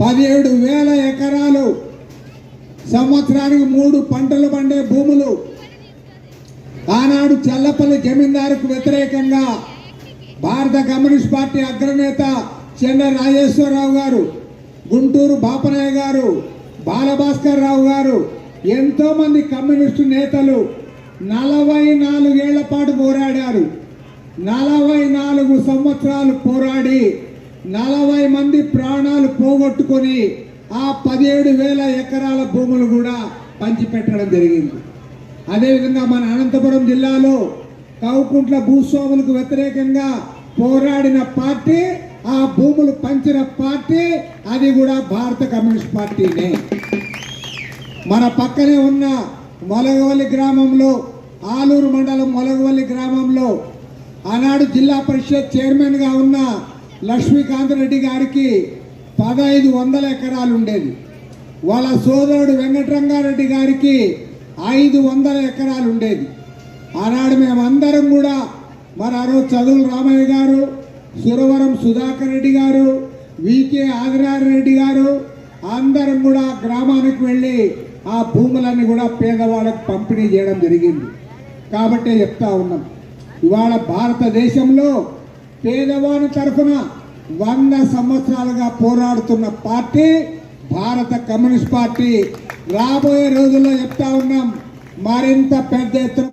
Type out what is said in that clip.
పదిహేడు వేల ఎకరాలు. సంవత్సరానికి మూడు పంటలు పండే భూములు. ఆనాడు చల్లపల్లి జమీందారుకు వ్యతిరేకంగా భారత కమ్యూనిస్ట్ పార్టీ అగ్రనేత చెన్న రాజేశ్వరరావు గారు గుంటూరు బాపనయ్య గారు బాలభాస్కర్ రావు గారు ఎంతోమంది కమ్యూనిస్టు నేతలు నలభై నాలుగేళ్ళ పాటు పోరాడారు. నలభై నాలుగు సంవత్సరాలు పోరాడి నలభై మంది ప్రాణాలు పోగొట్టుకొని ఆ పదిహేడు వేల ఎకరాల భూములు కూడా పంచిపెట్టడం జరిగింది. అదేవిధంగా మన అనంతపురం జిల్లాలో కౌకుంట్ల భూస్వాములకు వ్యతిరేకంగా పోరాడిన పార్టీ ఆ భూములు పంచిన పార్టీ అది కూడా భారత కమ్యూనిస్ట్ పార్టీనే. మన పక్కనే ఉన్న మొలగవల్లి గ్రామంలో ఆలూరు మండలం మొలగవల్లి గ్రామంలో ఆనాడు జిల్లా పరిషత్ చైర్మన్గా ఉన్న లక్ష్మీకాంత్ రెడ్డి గారికి పదహైదు వందల ఎకరాలు ఉండేది వాళ్ళ సోదరుడు వెంకటరంగారెడ్డి గారికి ఐదు వందల ఎకరాలు ఉండేది. ఆనాడు మేమందరం కూడా మరి ఆ రోజు చదువులు రామయ్య గారు సురవరం సుధాకర్ రెడ్డి గారు వికే ఆదినారాయణ గారు అందరం కూడా గ్రామానికి వెళ్ళి ఆ భూములన్నీ కూడా పేదవాళ్ళకు పంపిణీ చేయడం జరిగింది. కాబట్టే చెప్తా ఉన్నాం. ఇవాళ భారతదేశంలో పేదవాని తరఫున వంద సంవత్సరాలుగా పోరాడుతున్న పార్టీ భారత కమ్యూనిస్ట్ పార్టీ. రాబోయే రోజుల్లో చెప్తా ఉన్నాం మరింత పెద్ద ఎత్తున